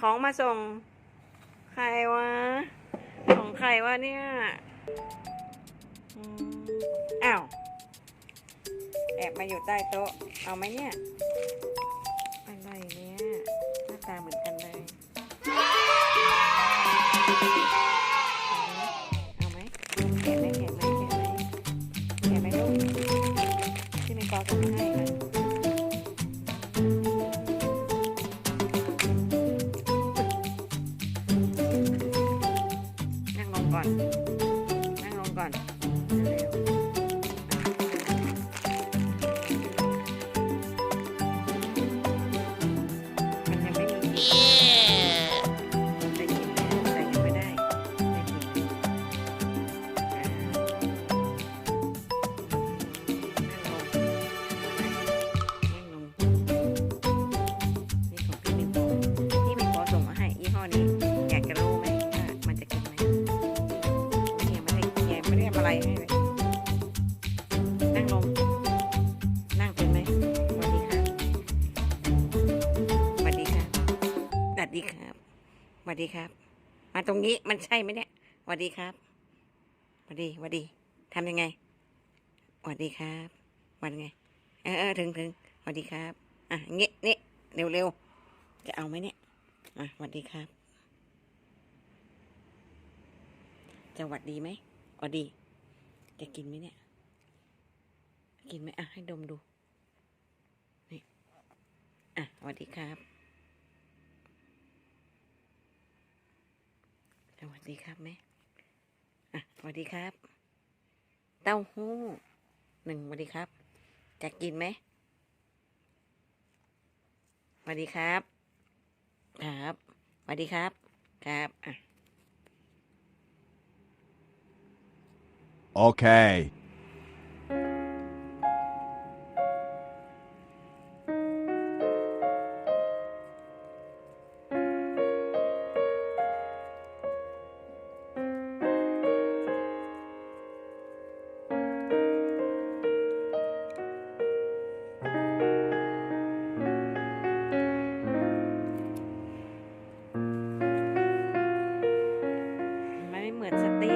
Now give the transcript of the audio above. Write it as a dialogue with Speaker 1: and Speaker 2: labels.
Speaker 1: ของมาส่ง ใครวะ ของใครวะเนี่ยเอ้าว แอบมาอยู่ใต้โต๊ะ เอาไหมเนี่ย อะไรเนี่ยหน้าตาเหมือนกันเลยเอาไหมแกะไหมแกะไหมแกะไหมแกะไหมลูกที่แม่กอส่งมาให้ ก่อน นั่งลงก่อนเร็วมันยังไม่มี ไม่ได้ทำอะไรให้เลยนั่งลง นั่งเป็นไหมสวัสดีครับสวัสดีครับสวัสดีครับสวัสดีครับ มาตรงนี้มันใช่ไหมเนี่ยสวัสดีครับสวัสดีสวัสดีทำยังไงสวัสดีครับวันไง เออถึงถึงสวัสดีครับ อะเงี้ยนี่เร็วเร็วจะเอาไหมเนี่ยอะสวัสดีครับจะหวัดดีไหมหวัดดี จะกินไหมเนี่ย กินไหมอะให้ดมดู นี่ อะสวัสดีครับ สวัสดีครับแม่อะสวัสดีครับ เต้าหู้หนึ่งสวัสดีครับ จะกินไหมสวัสดีครับ ครับสวัสดีครับ ครับ อะ
Speaker 2: Okay.
Speaker 1: เหมือนสเต็ก